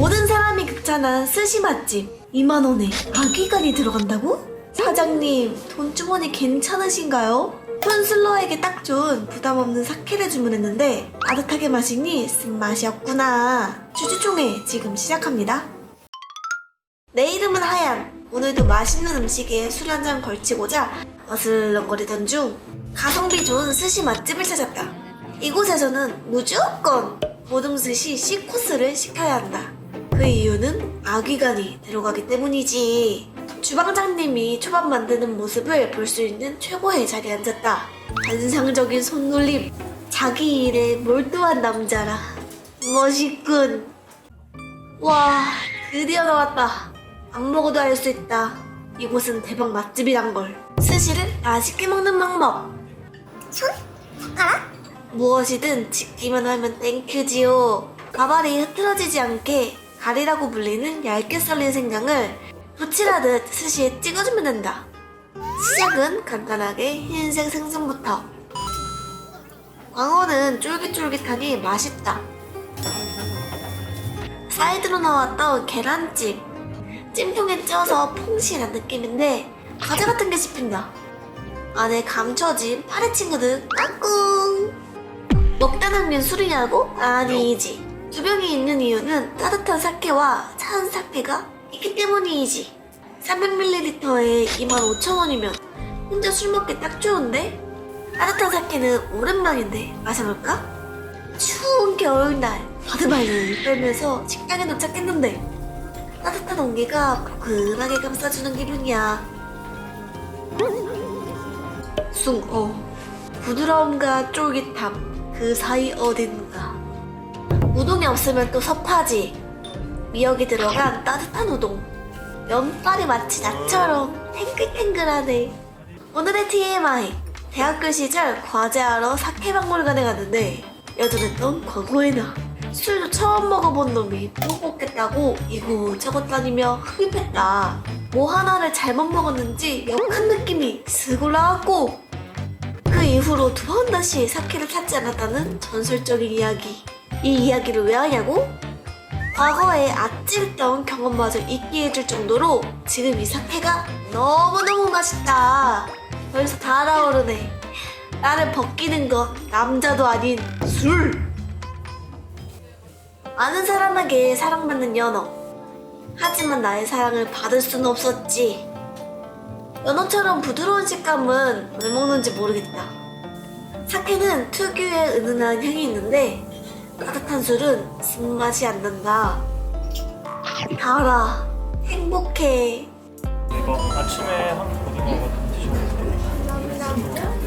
모든 사람이 극찬한 스시 맛집 2만원에 아기간이 들어간다고? 사장님 돈 주머니 괜찮으신가요? 톤슬러에게 딱 좋은 부담 없는 사케를 주문했는데 따뜻하게 마시니 쓴맛이었구나. 주주총회 지금 시작합니다. 내 이름은 하얀. 오늘도 맛있는 음식에 술 한 잔 걸치고자 어슬렁거리던 중 가성비 좋은 스시 맛집을 찾았다. 이곳에서는 무조건 모든 스시 C코스를 시켜야 한다 그 이유는 아귀간이 들어가기 때문이지. 주방장님이 초밥 만드는 모습을 볼 수 있는 최고의 자리에 앉았다. 환상적인 손놀림. 자기 일에 몰두한 남자라. 멋있군. 와, 드디어 나왔다. 안 먹어도 알 수 있다. 이곳은 대박 맛집이란 걸. 스시를 맛있게 먹는 방법. 손? 젓가락? 무엇이든 지키면 하면 땡큐지요. 가발이 흐트러지지 않게 가리라고 불리는 얇게 썰린 생강을 부칠하듯 스시에 찍어주면 된다. 시작은 간단하게 흰색 생선부터. 광어는 쫄깃쫄깃하니 맛있다. 사이드로 나왔던 계란찜. 찜통에 쪄서 퐁신한 느낌인데 과자 같은 게 씹힌다. 안에 감춰진 파래친구는 까꿍. 먹다 남긴 술이냐고? 아니지. 두 병이 있는 이유는 따뜻한 사케와 차은 사케가 있기 때문이지. 300ml에 25,000원이면 혼자 술 먹기 딱 좋은데? 따뜻한 사케는 오랜만인데 마셔볼까? 추운 겨울날 바드바이를 떨면서 식당에 도착했는데 따뜻한 온기가 포근하게 감싸주는 기분이야. 숭어 부드러움과 쫄깃함 그 사이 어딘가 우동이 없으면 또 섭하지. 미역이 들어간 따뜻한 우동. 면발이 마치 나처럼 탱글탱글하네. 오늘의 TMI 대학교 시절 과제하러 사케박물관에 갔는데 여전했던 과거에나. 술도 처음 먹어본 놈이 또 먹겠다고 이곳저곳 다니며 흡입했다. 뭐 하나를 잘못 먹었는지 역한 느낌이 슥 올라왔고. 그 이후로 두 번 다시 사케를 찾지 않았다는 전설적인 이야기. 이 이야기를 왜 하냐고? 과거에 아찔했던 경험마저 잊게 해줄 정도로 지금 이 사케가 너무너무 맛있다. 벌써 달아오르네. 나를 벗기는 건 남자도 아닌 술. 많은 사람에게 사랑받는 연어. 하지만 나의 사랑을 받을 수는 없었지. 연어처럼 부드러운 식감은 왜 먹는지 모르겠다. 사케는 특유의 은은한 향이 있는데 따뜻한 술은 쓴맛이 안 난다. 달아. 행복해. 이거 아침에 한 고등어 드셔보세요.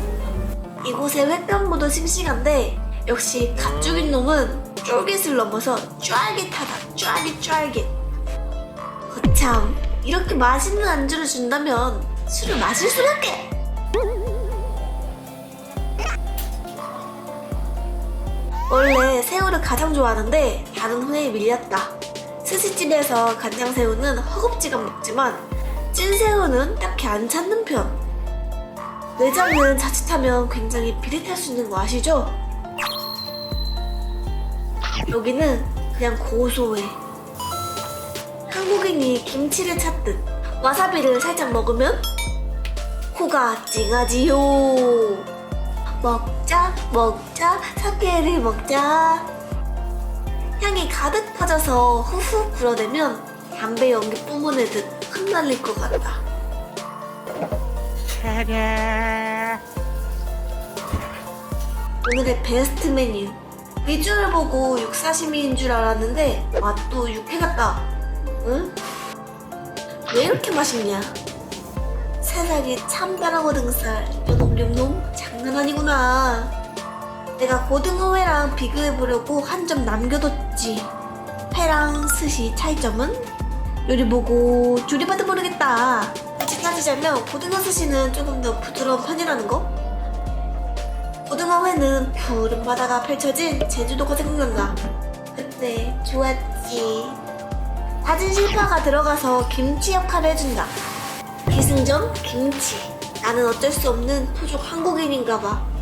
이곳의 횟감보다 싱싱한데 역시 가죽인 놈은 쫄깃을 넘어서 쫄깃하다. 쫄깃쫄깃. 거참 이렇게 맛있는 안주를 준다면 술을 마실 수밖에. 원래 새우를 가장 좋아하는데 다른 후에 밀렸다. 스시집에서 간장새우는 허겁지겁 먹지만 찐새우는 딱히 안 찾는 편. 내장은 자칫하면 굉장히 비릿할 수 있는 거 아시죠? 여기는 그냥 고소해. 한국인이 김치를 찾듯 와사비를 살짝 먹으면 코가 찡하지요. 먹자, 먹자, 사케를 먹자. 향이 가득 퍼져서 후후 불어대면 담배 연기 뿜어내듯 흩날릴 것 같다. 오늘의 베스트 메뉴. 비주얼 보고 육사시미인 줄 알았는데 맛도 육회 같다. 응? 왜 이렇게 맛있냐? 세상에 참다랑 고등살 요놈요놈 장난 아니구나. 내가 고등어 회랑 비교해보려고 한 점 남겨뒀지. 회랑 스시 차이점은? 요리 보고 조리봐도 모르겠다. 같이 따지자면 고등어 스시는 조금 더 부드러운 편이라는 거? 고등어 회는 푸른 바다가 펼쳐진 제주도가 생각난다. 그때 좋았지. 다진 실파가 들어가서 김치 역할을 해준다. 기승전 김치. 나는 어쩔 수 없는 토종 한국인인가 봐.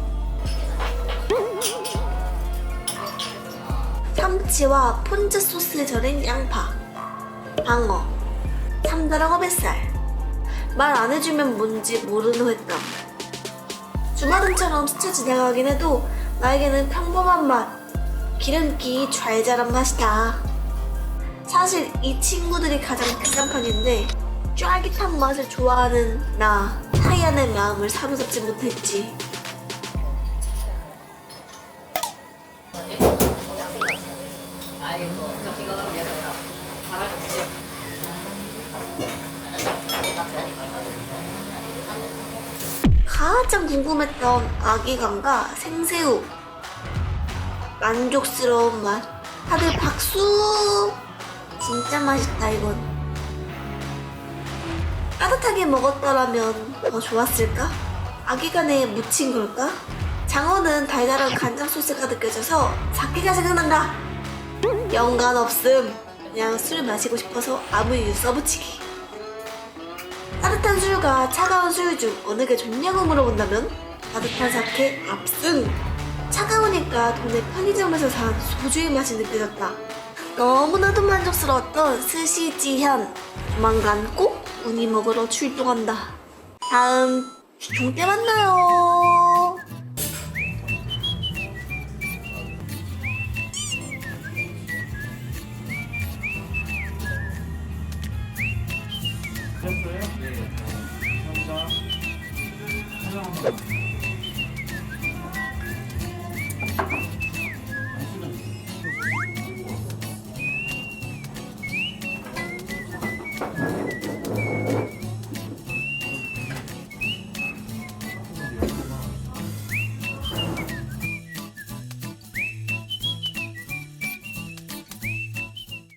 참치와 폰즈 소스에 절인 양파, 방어, 참다랑어 뱃살. 말 안 해주면 뭔지 모르는 횟감. 주마등처럼 스쳐 지나가긴 해도 나에게는 평범한 맛, 기름기 잘 자란 맛이다. 사실 이 친구들이 가장 비싼 편인데 쫄깃한 맛을 좋아하는 나 타이안의 마음을 사로잡지 못했지. 가장 궁금했던 아기강과 생새우. 만족스러운 맛. 다들 박수! 진짜 맛있다 이건. 따뜻하게 먹었더라면 더 좋았을까? 아기간에 묻힌 걸까? 장어는 달달한 간장 소스가 느껴져서 사케가 생각난다 연관 없음. 그냥 술 마시고 싶어서 아무 이유 써붙이기. 따뜻한 술과 차가운 술 중 어느 게 좋냐고 물어본다면 따뜻한 사케 압승. 차가우니까 동네 편의점에서 산 소주의 맛이 느껴졌다. 너무나도 만족스러웠던 스시지현. 조만간 꼭 우니 먹으러 출동한다. 다음 주총 때 만나요? 네. 감사합니다.